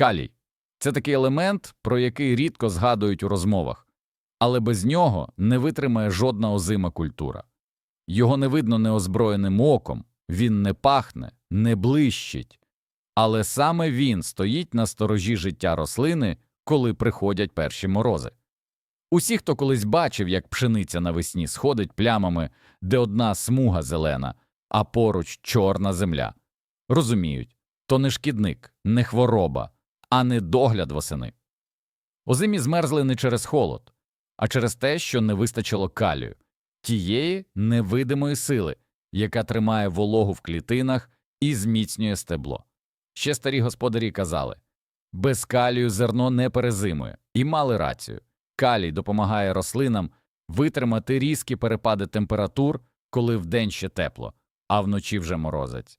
Калій це такий елемент, про який рідко згадують у розмовах, але без нього не витримає жодна озима культура. Його не видно неозброєним оком, він не пахне, не блищить, але саме він стоїть на сторожі життя рослини, коли приходять перші морози. Усі, хто колись бачив, як пшениця навесні сходить плямами, де одна смуга зелена, а поруч чорна земля, розуміють то не шкідник, не хвороба, а не догляд восени. Озимі змерзли не через холод, а через те, що не вистачило калію, тієї невидимої сили, яка тримає вологу в клітинах і зміцнює стебло. Ще старі господарі казали без калію зерно не перезимує, і мали рацію. Калій допомагає рослинам витримати різкі перепади температур, коли вдень ще тепло, а вночі вже морозець.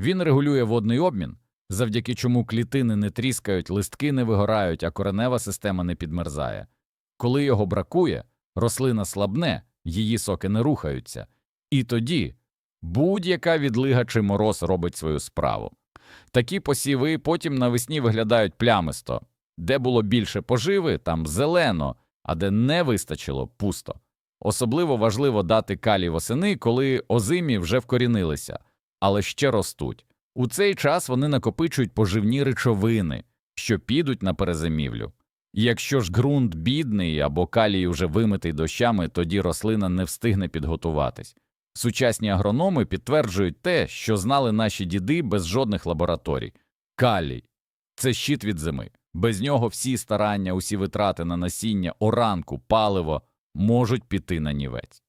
Він регулює водний обмін, завдяки чому клітини не тріскають, листки не вигорають, а коренева система не підмерзає. Коли його бракує, рослина слабне, її соки не рухаються, і тоді будь-яка відлига чи мороз робить свою справу. Такі посіви потім навесні виглядають плямисто, де було більше поживи, там зелено, а де не вистачило пусто. Особливо важливо дати калій восени, коли озимі вже вкорінилися, але ще ростуть. У цей час вони накопичують поживні речовини, що підуть на перезимівлю. Якщо ж ґрунт бідний або калій уже вимитий дощами, тоді рослина не встигне підготуватись. Сучасні агрономи підтверджують те, що знали наші діди без жодних лабораторій. Калій це щит від зими. Без нього всі старання, усі витрати на насіння, оранку, паливо можуть піти на нівець.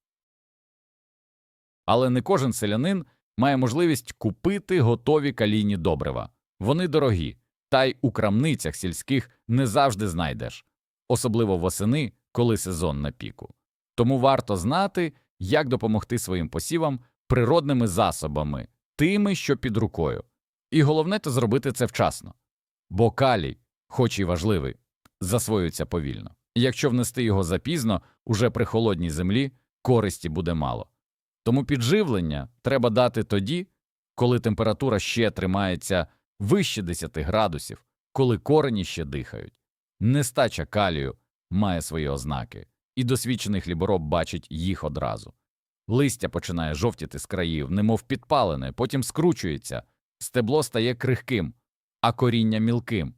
Але не кожен селянин має можливість купити готові калійні добрива. Вони дорогі, та й у крамницях сільських не завжди знайдеш, особливо восени, коли сезон на піку. Тому варто знати, як допомогти своїм посівам природними засобами, тими, що під рукою. І головне то зробити це вчасно. Бо калій, хоч і важливий, засвоюється повільно. Якщо внести його запізно, уже при холодній землі користі буде мало. Тому підживлення треба дати тоді, коли температура ще тримається вище 10 градусів, коли корені ще дихають. Нестача калію має свої ознаки, і досвідчений хлібороб бачить їх одразу. Листя починає жовтіти з країв, немов підпалене, потім скручується, стебло стає крихким, а коріння мілким.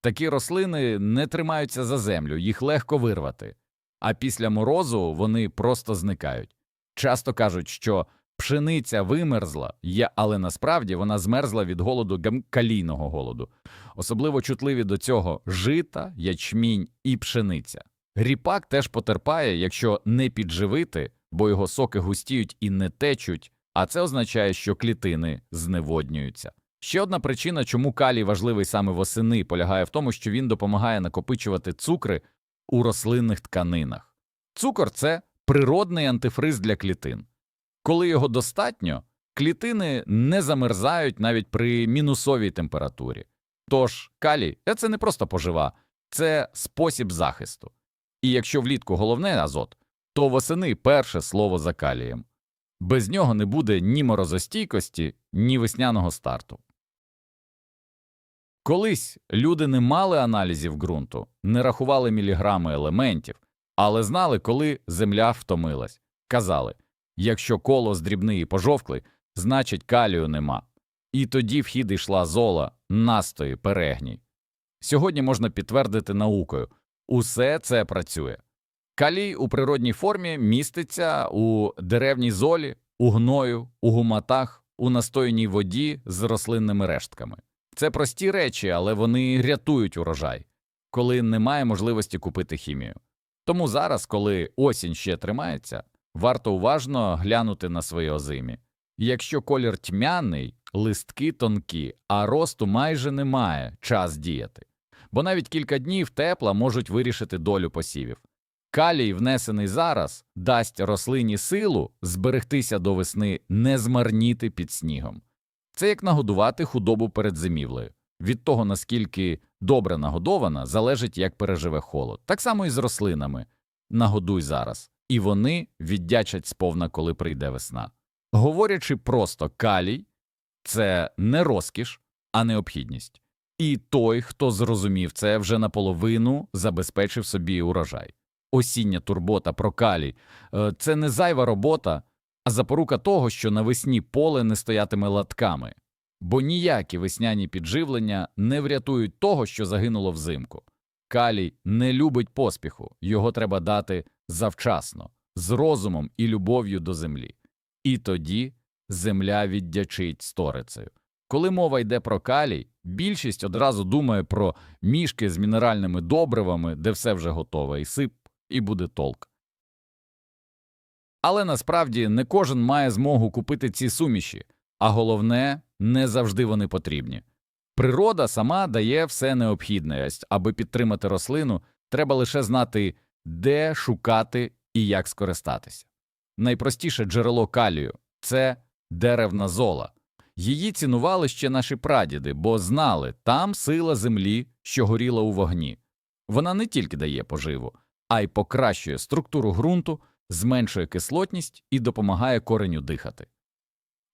Такі рослини не тримаються за землю, їх легко вирвати, а після морозу вони просто зникають. Часто кажуть, що пшениця вимерзла, але насправді вона змерзла від голоду калійного голоду. Особливо чутливі до цього жита, ячмінь і пшениця. Ріпак теж потерпає, якщо не підживити, бо його соки густіють і не течуть, а це означає, що клітини зневоднюються. Ще одна причина, чому калій важливий саме восени, полягає в тому, що він допомагає накопичувати цукри у рослинних тканинах. Цукор це природний антифриз для клітин. Коли його достатньо, клітини не замерзають навіть при мінусовій температурі. Тож калій – це не просто пожива, це спосіб захисту. І якщо влітку головне азот, то восени перше слово за калієм. Без нього не буде ні морозостійкості, ні весняного старту. Колись люди не мали аналізів ґрунту, не рахували міліграми елементів, але знали, коли земля втомилась. Казали якщо коло дрібний і пожовклий, значить калію нема. І тоді в хід йшла зола, настої, перегній. Сьогодні можна підтвердити наукою усе це працює. Калій у природній формі міститься у деревній золі, у гною, у гуматах, у настояній воді з рослинними рештками. Це прості речі, але вони рятують урожай, коли немає можливості купити хімію. Тому зараз, коли осінь ще тримається, варто уважно глянути на свої озимі. Якщо колір тьмяний, листки тонкі, а росту майже немає, час діяти. Бо навіть кілька днів тепла можуть вирішити долю посівів. Калій, внесений зараз, дасть рослині силу зберегтися до весни, не змарніти під снігом. Це як нагодувати худобу перед зимівлею. Від того, наскільки добре нагодована, залежить, як переживе холод. Так само і з рослинами. Нагодуй зараз, і вони віддячать сповна, коли прийде весна. Говорячи просто калій це не розкіш, а необхідність. І той, хто зрозумів це, вже наполовину забезпечив собі урожай. Осіння турбота про калій е, – це не зайва робота, а запорука того, що навесні поле не стоятиме латками, бо ніякі весняні підживлення не врятують того, що загинуло взимку. Калій не любить поспіху, його треба дати завчасно, з розумом і любов'ю до землі. І тоді земля віддячить сторицею. Коли мова йде про калій, більшість одразу думає про мішки з мінеральними добривами, де все вже готове, і сип, і буде толк. Але насправді не кожен має змогу купити ці суміші, а головне, не завжди вони потрібні. Природа сама дає все необхідне, аби підтримати рослину, треба лише знати, де шукати і як скористатися. Найпростіше джерело калію це деревна зола. Її цінували ще наші прадіди, бо знали там сила землі, що горіла у вогні. Вона не тільки дає поживу, а й покращує структуру ґрунту, зменшує кислотність і допомагає кореню дихати.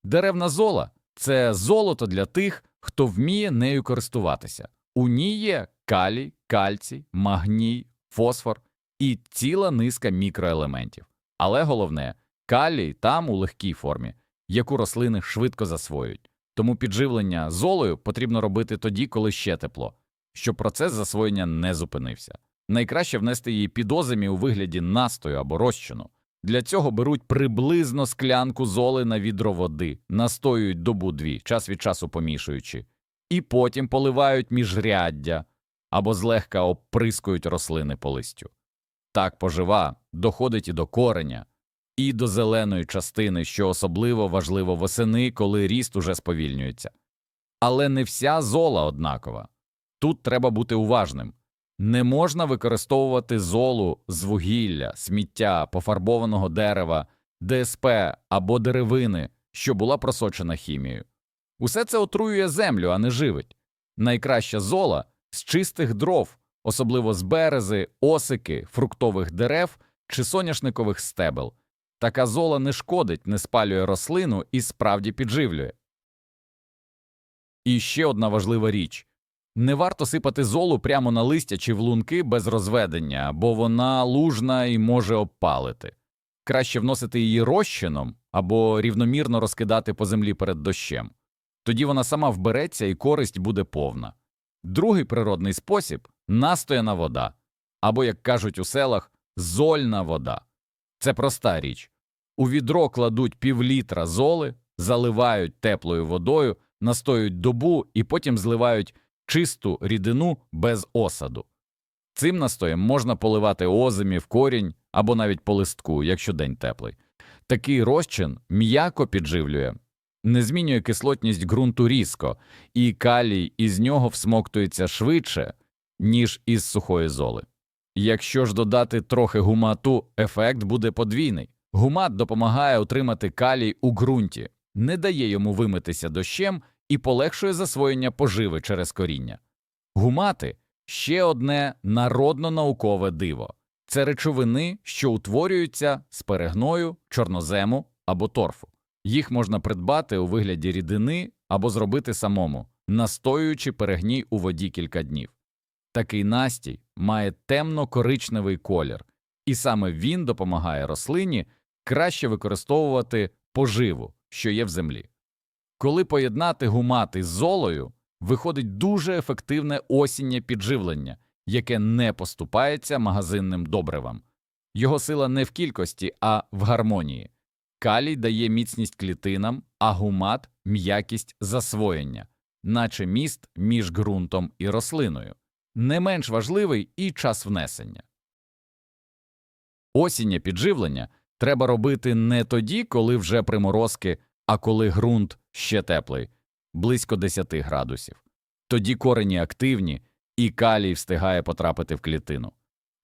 Деревна зола це золото для тих, хто вміє нею користуватися. У ній є калій, кальцій, магній, фосфор і ціла низка мікроелементів. Але головне, калій там у легкій формі, яку рослини швидко засвоюють. Тому підживлення золою потрібно робити тоді, коли ще тепло, щоб процес засвоєння не зупинився. Найкраще внести її підоземі у вигляді настою або розчину. Для цього беруть приблизно склянку золи на відро води, настоюють добу дві, час від часу помішуючи, і потім поливають міжряддя або злегка оприскують рослини по листю. Так пожива доходить і до кореня, і до зеленої частини, що особливо важливо восени, коли ріст уже сповільнюється. Але не вся зола однакова. Тут треба бути уважним. Не можна використовувати золу з вугілля, сміття, пофарбованого дерева, ДСП або деревини, що була просочена хімією. Усе це отруює землю, а не живить. Найкраща зола з чистих дров, особливо з берези, осики, фруктових дерев чи соняшникових стебел. Така зола не шкодить, не спалює рослину і справді підживлює. І ще одна важлива річ. Не варто сипати золу прямо на листя чи в лунки без розведення, бо вона лужна і може обпалити. Краще вносити її розчином або рівномірно розкидати по землі перед дощем. Тоді вона сама вбереться і користь буде повна. Другий природний спосіб настояна вода, або, як кажуть у селах, зольна вода. Це проста річ. У відро кладуть півлітра золи, заливають теплою водою, настоюють добу і потім зливають чисту рідину без осаду. Цим настоєм можна поливати озимі в корінь або навіть по листку, якщо день теплий. Такий розчин м'яко підживлює, не змінює кислотність ґрунту різко, і калій із нього всмоктується швидше, ніж із сухої золи. Якщо ж додати трохи гумату, ефект буде подвійний. Гумат допомагає утримати калій у ґрунті, не дає йому вимитися дощем і полегшує засвоєння поживи через коріння. Гумати ще одне народно-наукове диво це речовини, що утворюються з перегною, чорнозему або торфу. Їх можна придбати у вигляді рідини або зробити самому, настоюючи перегній у воді кілька днів. Такий настій має темно-коричневий колір, і саме він допомагає рослині краще використовувати поживу, що є в землі. Коли поєднати гумати з золою, виходить дуже ефективне осіннє підживлення, яке не поступається магазинним добривам. Його сила не в кількості, а в гармонії. Калій дає міцність клітинам, а гумат м'якість засвоєння, наче міст між ґрунтом і рослиною. Не менш важливий і час внесення. Осіннє підживлення треба робити не тоді, коли вже приморозки, а коли ґрунт ще теплий, близько 10 градусів. Тоді корені активні і калій встигає потрапити в клітину.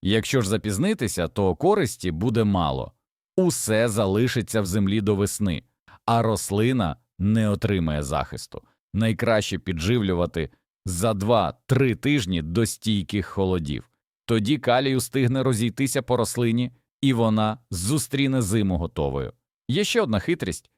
Якщо ж запізнитися, то користі буде мало, усе залишиться в землі до весни, а рослина не отримає захисту. Найкраще підживлювати за 2-3 тижні до стійких холодів. Тоді калій устигне розійтися по рослині, і вона зустріне зиму готовою. Є ще одна хитрість,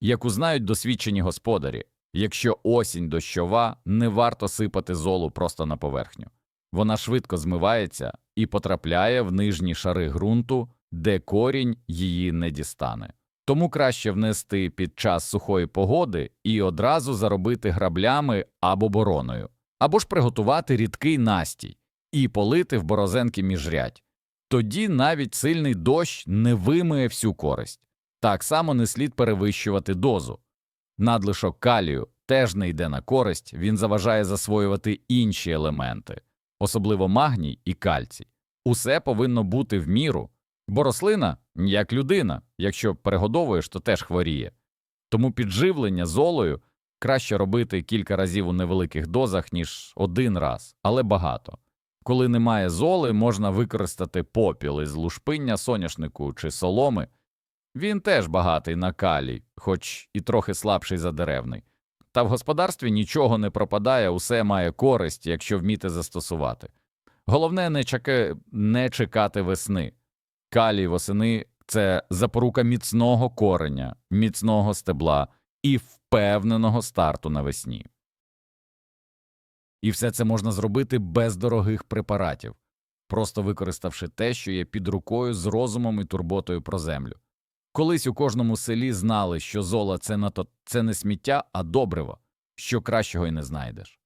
яку знають досвідчені господарі Якщо осінь дощова, не варто сипати золу просто на поверхню. Вона швидко змивається і потрапляє в нижні шари ґрунту, де корінь її не дістане. Тому краще внести під час сухої погоди і одразу заробити граблями або бороною, або ж приготувати рідкий настій і полити в борозенки міжрядь. Тоді навіть сильний дощ не вимиє всю користь. Так само не слід перевищувати дозу. Надлишок калію теж не йде на користь, він заважає засвоювати інші елементи, особливо магній і кальцій. Усе повинно бути в міру, бо рослина, як людина, якщо перегодовуєш, то теж хворіє. Тому підживлення золою краще робити кілька разів у невеликих дозах, ніж один раз, але багато. Коли немає золи, можна використати попіл із лушпиння соняшнику чи соломи. Він теж багатий на калій, хоч і трохи слабший за деревний. Та в господарстві нічого не пропадає, усе має користь, якщо вміти застосувати. Головне не, чаки... не чекати весни. Калій восени це запорука міцного кореня, міцного стебла і впевненого старту навесні. І все це можна зробити без дорогих препаратів, просто використавши те, що є під рукою з розумом і турботою про землю. Колись у кожному селі знали, що зола це, на то, це не сміття, а добриво, що кращого й не знайдеш.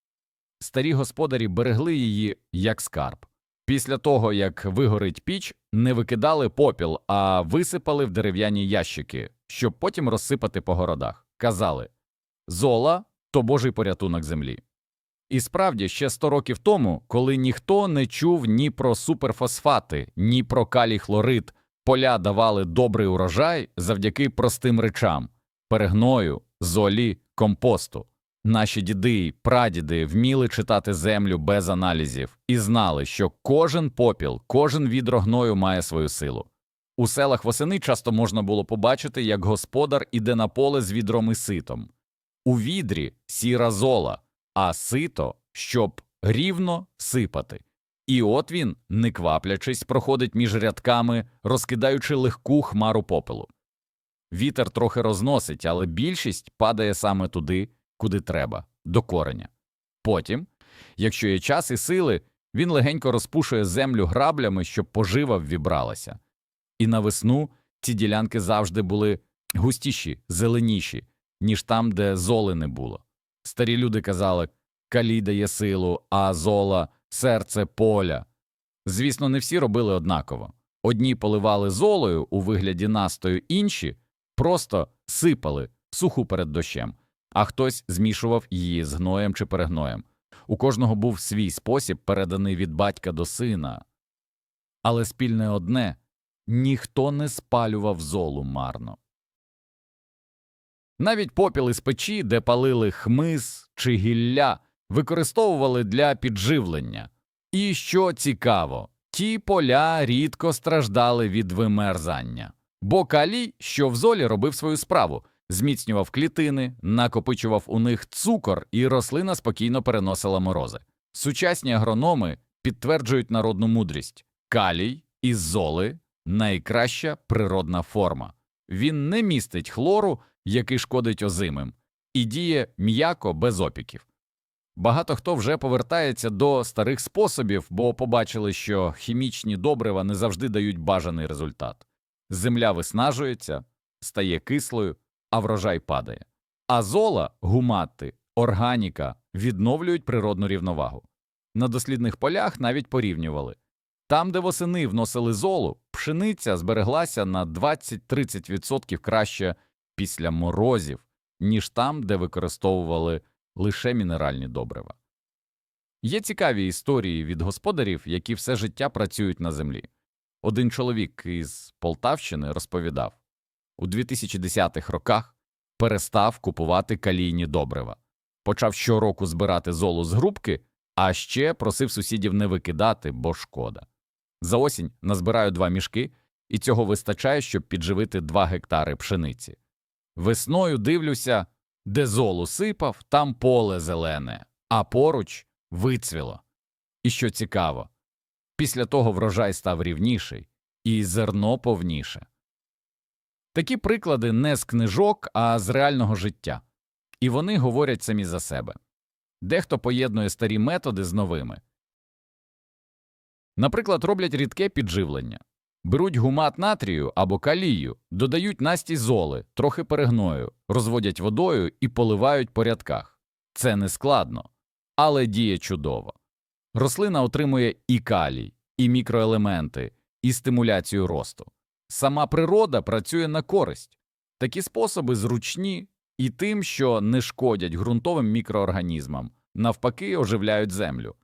Старі господарі берегли її як скарб. Після того, як вигорить піч, не викидали попіл, а висипали в дерев'яні ящики, щоб потім розсипати по городах. Казали зола то божий порятунок землі. І справді, ще 100 років тому, коли ніхто не чув ні про суперфосфати, ні про калій хлорид, поля давали добрий урожай завдяки простим речам перегною, золі, компосту. Наші діди й прадіди вміли читати землю без аналізів і знали, що кожен попіл, кожен відро гною має свою силу. У селах восени часто можна було побачити, як господар іде на поле з відром і ситом. У відрі сіра зола, а сито, щоб рівно сипати. І от він, не кваплячись, проходить між рядками, розкидаючи легку хмару попелу. Вітер трохи розносить, але більшість падає саме туди, куди треба, до кореня. Потім, якщо є час і сили, він легенько розпушує землю граблями, щоб пожива ввібралася. І на весну ці ділянки завжди були густіші, зеленіші, ніж там, де золи не було. Старі люди казали калій дає силу, а зола серце поля. Звісно, не всі робили однаково. Одні поливали золою у вигляді настою, інші просто сипали суху перед дощем, а хтось змішував її з гноєм чи перегноєм. У кожного був свій спосіб, переданий від батька до сина. Але спільне одне ніхто не спалював золу марно. Навіть попіл із печі, де палили хмиз чи гілля, використовували для підживлення. І що цікаво, ті поля рідко страждали від вимерзання, бо калій, що в золі робив свою справу, зміцнював клітини, накопичував у них цукор, і рослина спокійно переносила морози. Сучасні агрономи підтверджують народну мудрість калій із золи найкраща природна форма. Він не містить хлору, який шкодить озимим, і діє м'яко без опіків. Багато хто вже повертається до старих способів, бо побачили, що хімічні добрива не завжди дають бажаний результат. Земля виснажується, стає кислою, а врожай падає. А зола, гумати, органіка відновлюють природну рівновагу. На дослідних полях навіть порівнювали там, де восени вносили золу, пшениця збереглася на 20-30% краще після морозів, ніж там, де використовували лише мінеральні добрива. Є цікаві історії від господарів, які все життя працюють на землі. Один чоловік із Полтавщини розповідав у 2010-х роках перестав купувати калійні добрива, почав щороку збирати золу з грубки, а ще просив сусідів не викидати, бо шкода. За осінь назбираю два мішки, і цього вистачає, щоб підживити два гектари пшениці. Весною дивлюся, де золу сипав, там поле зелене, а поруч вицвіло. І що цікаво, після того врожай став рівніший, і зерно повніше. Такі приклади не з книжок, а з реального життя. і вони говорять самі за себе. Дехто поєднує старі методи з новими. Наприклад, роблять рідке підживлення. Беруть гумат натрію або калію, додають настій золи, трохи перегною, розводять водою і поливають по рядках. Це не складно, але діє чудово. Рослина отримує і калій, і мікроелементи, і стимуляцію росту. Сама природа працює на користь. Такі способи зручні і тим, що не шкодять ґрунтовим мікроорганізмам, навпаки, оживляють землю.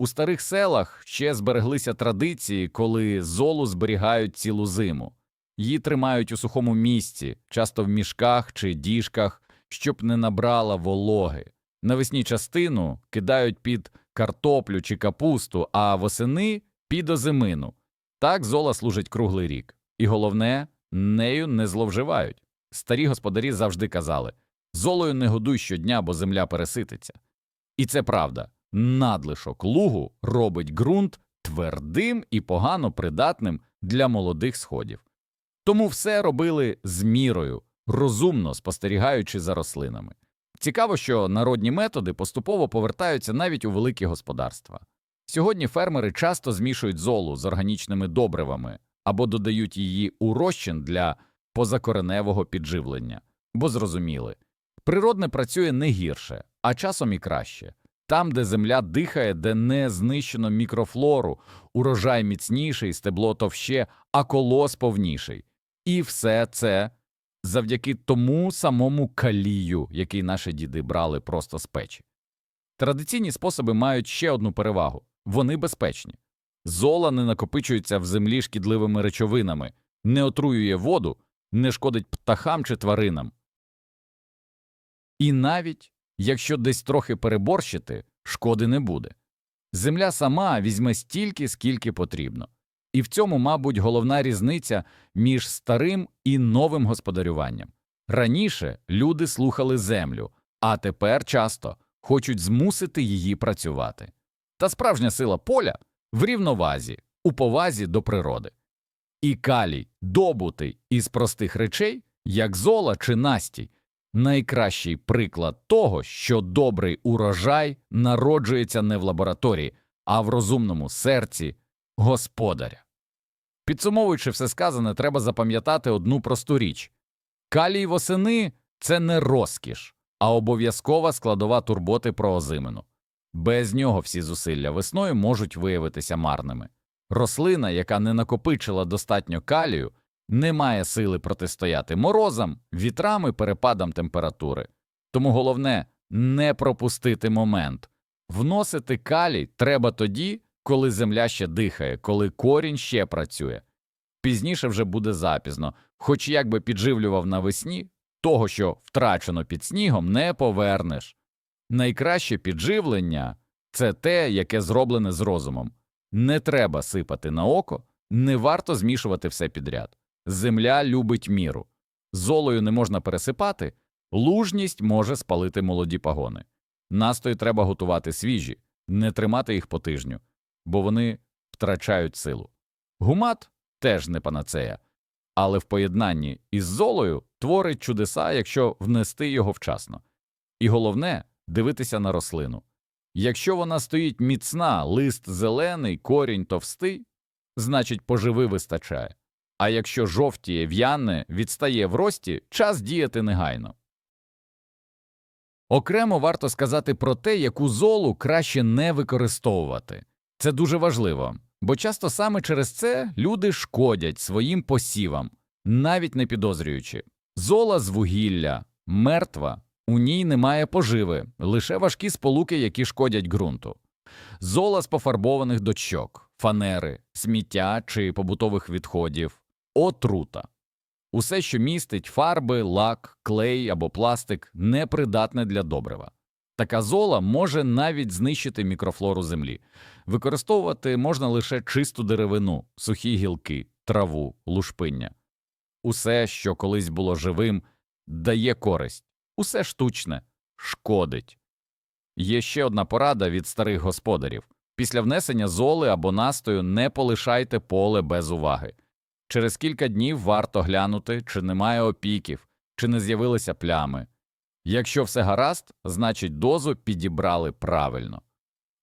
У старих селах ще збереглися традиції, коли золу зберігають цілу зиму. Її тримають у сухому місці, часто в мішках чи діжках, щоб не набрала вологи. Навесні частину кидають під картоплю чи капусту, а восени під озимину. Так зола служить круглий рік. І головне, нею не зловживають. Старі господарі завжди казали золою не годуй щодня, бо земля пересититься. І це правда. Надлишок лугу робить ґрунт твердим і погано придатним для молодих сходів. Тому все робили з мірою, розумно спостерігаючи за рослинами. Цікаво, що народні методи поступово повертаються навіть у великі господарства. Сьогодні фермери часто змішують золу з органічними добривами або додають її у розчин для позакореневого підживлення, бо зрозуміли, природне працює не гірше, а часом і краще. Там, де земля дихає, де не знищено мікрофлору, урожай міцніший, стебло товще, а колос повніший. І все це завдяки тому самому калію, який наші діди брали просто з печі. Традиційні способи мають ще одну перевагу вони безпечні. Зола не накопичується в землі шкідливими речовинами, не отруює воду, не шкодить птахам чи тваринам. І навіть якщо десь трохи переборщити, шкоди не буде. Земля сама візьме стільки, скільки потрібно. І в цьому, мабуть, головна різниця між старим і новим господарюванням. Раніше люди слухали землю, а тепер часто хочуть змусити її працювати. Та справжня сила поля в рівновазі, у повазі до природи. І калій, добутий із простих речей, як зола чи настій, найкращий приклад того, що добрий урожай народжується не в лабораторії, а в розумному серці господаря. Підсумовуючи все сказане, треба запам'ятати одну просту річ калій восени це не розкіш, а обов'язкова складова турботи про озимину. Без нього всі зусилля весною можуть виявитися марними. Рослина, яка не накопичила достатньо калію, не має сили протистояти морозам, вітрам і перепадам температури. Тому головне не пропустити момент. Вносити калій треба тоді, коли земля ще дихає, коли корінь ще працює. Пізніше вже буде запізно, хоч як би підживлював навесні, того, що втрачено під снігом, не повернеш. Найкраще підживлення це те, яке зроблене з розумом. Не треба сипати на око, не варто змішувати все підряд. Земля любить міру. Золою не можна пересипати, лужність може спалити молоді пагони. Настої треба готувати свіжі, не тримати їх по тижню, бо вони втрачають силу. Гумат теж не панацея, але в поєднанні із золою творить чудеса, якщо внести його вчасно. І головне дивитися на рослину. Якщо вона стоїть міцна, лист зелений, корінь товстий, значить поживи вистачає. А якщо жовтіє в'яне, відстає в рості, час діяти негайно. Окремо варто сказати про те, яку золу краще не використовувати. Це дуже важливо, бо часто саме через це люди шкодять своїм посівам, навіть не підозрюючи. Зола з вугілля мертва, у ній немає поживи, лише важкі сполуки, які шкодять ґрунту. Зола з пофарбованих дочок, фанери, сміття чи побутових відходів, отрута. Усе, що містить фарби, лак, клей або пластик, непридатне для добрива. Така зола може навіть знищити мікрофлору землі. Використовувати можна лише чисту деревину, сухі гілки, траву, лушпиння. Усе, що колись було живим, дає користь, усе штучне шкодить. Є ще одна порада від старих господарів після внесення золи або настою не полишайте поле без уваги. Через кілька днів варто глянути, чи немає опіків, чи не з'явилися плями. Якщо все гаразд, значить дозу підібрали правильно.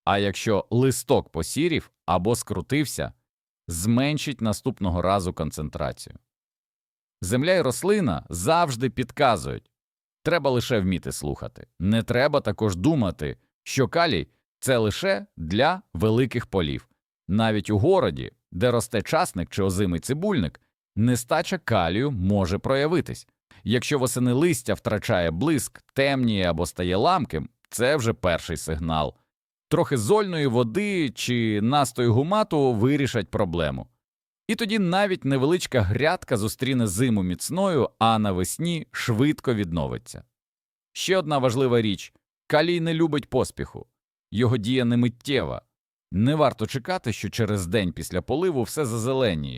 А якщо листок посірів або скрутився, зменшить наступного разу концентрацію. Земля і рослина завжди підказують. Треба лише вміти слухати. Не треба також думати, що калій це лише для великих полів. Навіть у городі, де росте часник чи озимий цибульник, нестача калію може проявитись. Якщо восени листя втрачає блиск, темніє або стає ламким, це вже перший сигнал. Трохи зольної води чи настою гумату вирішать проблему. І тоді навіть невеличка грядка зустріне зиму міцною, а навесні швидко відновиться. Ще одна важлива річ калій не любить поспіху, його дія не миттєва. Не варто чекати, що через день після поливу все зазеленіє.